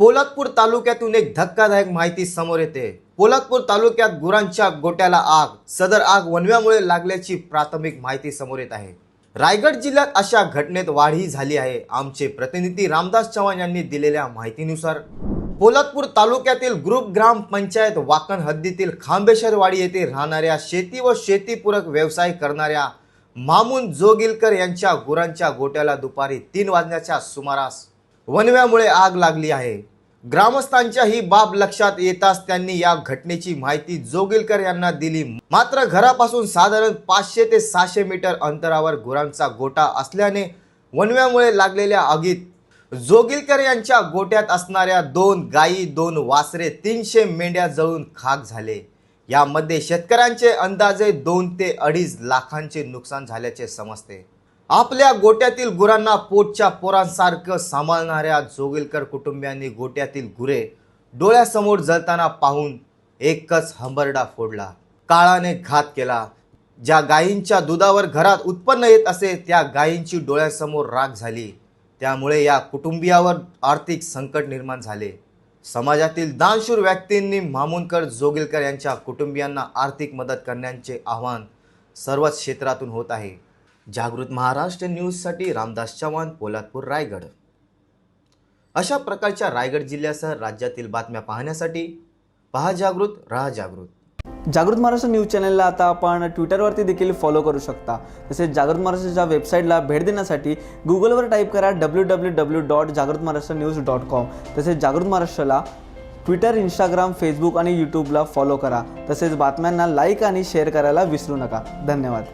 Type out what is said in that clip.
पोलादपूर तालुक्यातून एक धक्कादायक माहिती समोर येते. पोलादपूर तालुक्यात गुरांच्या गोट्याला आग सदर आग वनव्यामुळे लागल्याची प्राथमिक माहिती समोर येत आहे. रायगड जिल्ह्यात अशा घटनेत वाढही झाली आहे आमचे प्रतिनिधी रामदास चव्हाण यांनी दिलेल्या माहितीनुसार. पोलादपूर तालुक्यातील ग्रुप ग्राम पंचायत वाकण हद्दीतील खांबेश्वरवाडी येथे राहणाऱ्या शेती व शेतीपूरक व्यवसाय करणाऱ्या मामून जोगिलकर यांच्या गुरांच्या गोट्याला दुपारी तीन वाजण्याच्या सुमारास वनव्यामुळे आग लागली आहे. ग्रामस्थांच्या ही बाब लक्षात येताच त्यांनी या घटनेची माहिती जोगिलकर यांना दिली. मात्र घरापासून साधारण पाचशे ते सहाशे मीटर अंतरावर गुरांचा गोटा असल्याने वनव्यामुळे लागलेल्या आगीत जोगिलकर यांच्या गोट्यात असणाऱ्या दोन गायी दोन वासरे तीनशे मेंढ्या जळून खाक झाले. यामध्ये शेतकऱ्यांचे अंदाजे दोन ते अडीच लाखांचे नुकसान झाल्याचे समजते. आपल्या गोट्यातील गुरांना पोटच्या पोरांसारखं सांभाळणाऱ्या जोगिलकर कुटुंबियांनी गोट्यातील गुरे डोळ्यासमोर जळताना पाहून एकच हंबरडा फोडला. काळाने घात केला. ज्या गायींच्या दुधावर घरात उत्पन्न येत असे त्या गायींची डोळ्यासमोर राग झाली. त्यामुळे या कुटुंबियावर आर्थिक संकट निर्माण झाले. समाजातील दानशूर व्यक्तींनी मामुनकर जोगिलकर यांच्या कुटुंबियांना आर्थिक मदत करण्याचे आव्हान सर्वच क्षेत्रातून होत आहे. जागृत महाराष्ट्र न्यूजसाठी रामदास चव्हाण पोलादपूर रायगड. अशा प्रकारच्या रायगड जिल्ह्यासह राज्यातील बातम्या पाहण्यासाठी पहा जागृत राहा जागृत. जागृत महाराष्ट्र न्यूज चॅनलला आता आपण ट्विटरवरती देखील फॉलो करू शकता. तसेच जागृत महाराष्ट्राच्या वेबसाईटला भेट देण्यासाठी गुगलवर टाईप करा डब्ल्यू डब्ल्यू डब्ल्यू डॉट जागृत महाराष्ट्र न्यूज डॉट कॉम तसेच जागृत महाराष्ट्राला ट्विटर इंस्टाग्राम फेसबुक आणि यूट्यूबला फॉलो करा. तसेच बातम्यांना लाईक आणि शेअर करायला विसरू नका. धन्यवाद.